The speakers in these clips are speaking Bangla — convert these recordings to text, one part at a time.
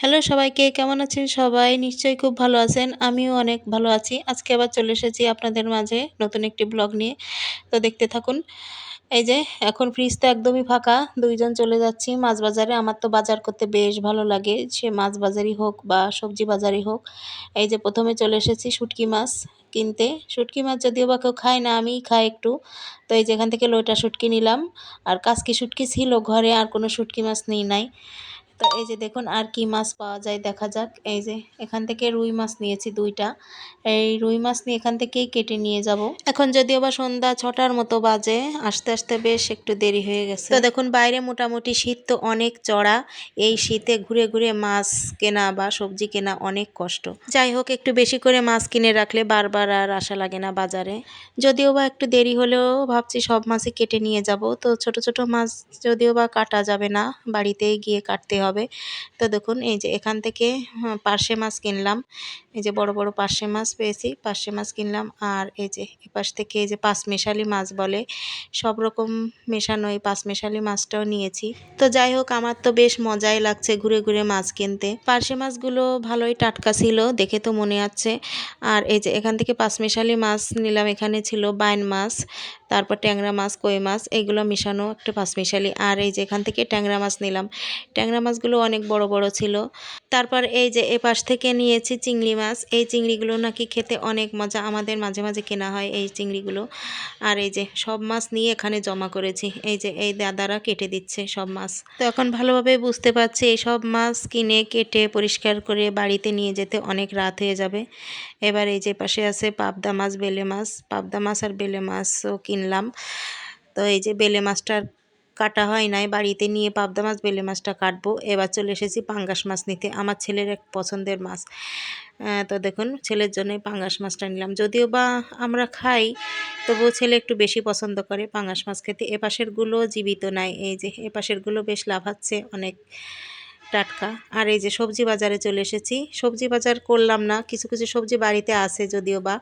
হ্যালো সবাইকে, কেমন আছেন সবাই? নিশ্চয়ই খুব ভালো আছেন, আমিও অনেক ভালো আছি। আজকে আবার চলে এসেছি আপনাদের মাঝে নতুন একটি ব্লগ নিয়ে। তো দেখতে থাকুন, এই যে এখন ফ্রিজ তো একদমই ফাঁকা, দুইজন চলে যাচ্ছি মাছ বাজারে। আমার তো বাজার করতে বেশ ভালো লাগে, সে মাছ বাজারই হোক বা সবজি বাজারই হোক। এই যে প্রথমে চলে এসেছি শুটকি মাছ কিনতে। শুটকি মাছ যদিও বা কেউ খায় না, আমিই খাই একটু। তো এই যেখান থেকে লোটা শুটকি নিলাম। আর কাজকি শুটকি ছিল ঘরে, আর কোনো শুটকি মাছ নেই, নাই। তো এই যে দেখুন আর কি মাছ পাওয়া যায়, দেখা যাক। এই যে এখান থেকে রুই মাছ নিয়েছি দুইটা। এই রুই মাছ নিয়ে এখান থেকেই কেটে নিয়ে যাব। এখন যদিও বা সন্ধ্যা ছটার মতো বাজে, আসতে আসতে বেশ একটু দেরি হয়ে গেছে। তো দেখুন, বাইরে মোটামুটি শীত তো অনেক চড়া। এই শীতে ঘুরে ঘুরে মাছ কেনা বা সবজি কেনা অনেক কষ্ট। যাই হোক, একটু বেশি করে মাছ কিনে রাখলে বারবার আর আশা লাগে না বাজারে। যদিও বা একটু দেরি হলেও ভাবছি সব মাছই কেটে নিয়ে যাব। তো ছোট ছোট মাছ যদিও বা কাটা যাবে না, বাড়িতেই গিয়ে কাটতে হবে হবে। তো দেখুন এই যে এখান থেকে হ্যাঁ, পার্শে মাছ কিনলাম। এই যে বড় বড় পার্শে মাছ পেয়েছি পার্শে মাছ কিনলাম। আর এই যে এপাশ থেকে এই যে পাঁচ মেশালি মাছ বলে সব রকম মেশানো এই পাঁচ মেশালি মাছটাও নিয়েছি। তো যাই হোক আমার তো বেশ মজাই লাগছে ঘুরে ঘুরে মাছ কিনতে। পার্শে মাছগুলো ভালোই টাটকা ছিল দেখে তো মনে আছে। আর এই যে এখান থেকে পাঁচ মেশালি মাছ নিলাম এখানে ছিল বাইন মাছ। তারপর ট্যাংরা মাছ, কই মাছ এইগুলো মিশানো একটা পাঁচমিশালি আর এই যে এখান থেকে ট্যাংরা মাছ নিলাম। ট্যাংরা মাছগুলো অনেক বড় বড় ছিল। তারপর এই যে এপাশ থেকে নিয়েছি চিংড়ি মাছ। এই চিংড়িগুলো নাকি খেতে অনেক মজা। আমাদের মাঝে মাঝে কেনা হয় এই চিংড়িগুলো। আর এই যে সব মাছ নিয়ে এখানে জমা করেছি। এই যে এই দাদারা কেটে দিচ্ছে সব মাছ। তো এখন ভালোভাবে বুঝতে পারছি, এই সব মাছ কিনে, কেটে, পরিষ্কার করে বাড়িতে নিয়ে যেতে অনেক রাত হয়ে যাবে। এবার এই যে পাশে আছে পাবদা মাছ, বেলে মাছ। পাবদা মাছ আর বেলে মাছও কিনলাম। তো এই যে বেলে মাছটার কাটা হয় নাই, বাড়িতে নিয়ে পাবদা মাছ, বেলে মাছটা কাটবো। এবার চলে এসেছি পাঙ্গাস মাছ নিতে, আমার ছেলের এক পছন্দের মাছ। তো দেখুন, ছেলের জন্যই পাঙ্গাস মাছটা নিলাম। যদিও বা আমরা খাই, তবুও ছেলে একটু বেশি পছন্দ করে পাঙ্গাস মাছ খেতে। এপাশেরগুলো জীবিত নাই, এই যে এপাশেরগুলো বেশ লাভাচ্ছে অনেক টাটকা। আর এই যে সবজি বাজারে চলে এসেছি। সবজি বাজার করলাম না, কিছু কিছু সবজি বাড়িতে আছে যদিও বা।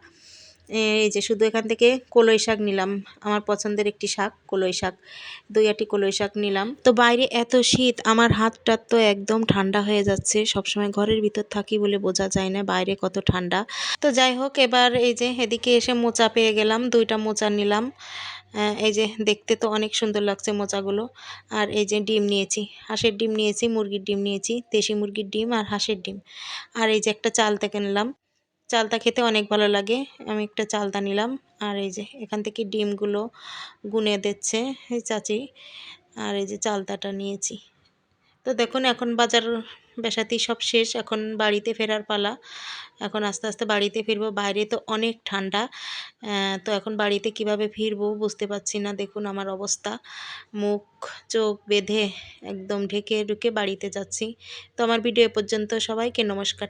এই যে শুধু এখান থেকে কলই শাক নিলাম। আমার পছন্দের একটি শাক, কলই শাক। দুই আটি কলই শাক নিলাম। তো বাইরে এত শীত, আমার হাতটা তো একদম ঠান্ডা হয়ে যাচ্ছে। সবসময় ঘরের ভিতর থাকি বলে বোঝা যায় না বাইরে কত ঠান্ডা। তো যাই হোক, এবার এই যে এদিকে এসে মোচা পেয়ে গেলাম, দুইটা মোচা নিলাম। এই যে দেখতে তো অনেক সুন্দর লাগছে মোচাগুলো। আর এই যে ডিম নিয়েছি, হাঁসের ডিম নিয়েছি, মুরগির ডিম নিয়েছি, দেশি মুরগির ডিম আর হাঁসের ডিম। আর এই যে একটা চাল থেকে নিলাম। চালতা খেতে অনেক ভালো লাগে। আমি একটা চালতা নিলাম। আর এই যে এখান থেকে ডিমগুলো গুনে দিচ্ছে এই চাচি। আর এই যে চালতাটা নিয়েছি। তো দেখুন, এখন বাজার বেসাতি সব শেষ। এখন বাড়িতে ফেরার পালা। এখন আস্তে আস্তে বাড়িতে ফিরবো। বাইরে তো অনেক ঠান্ডা। তো এখন বাড়িতে কীভাবে ফিরবো বুঝতে পারছি না। দেখুন আমার অবস্থা। মুখ, চোখ বেঁধে একদম ঢেকে ঢুকে বাড়িতে যাচ্ছি। তো আমার ভিডিও পর্যন্ত সবাইকে নমস্কার।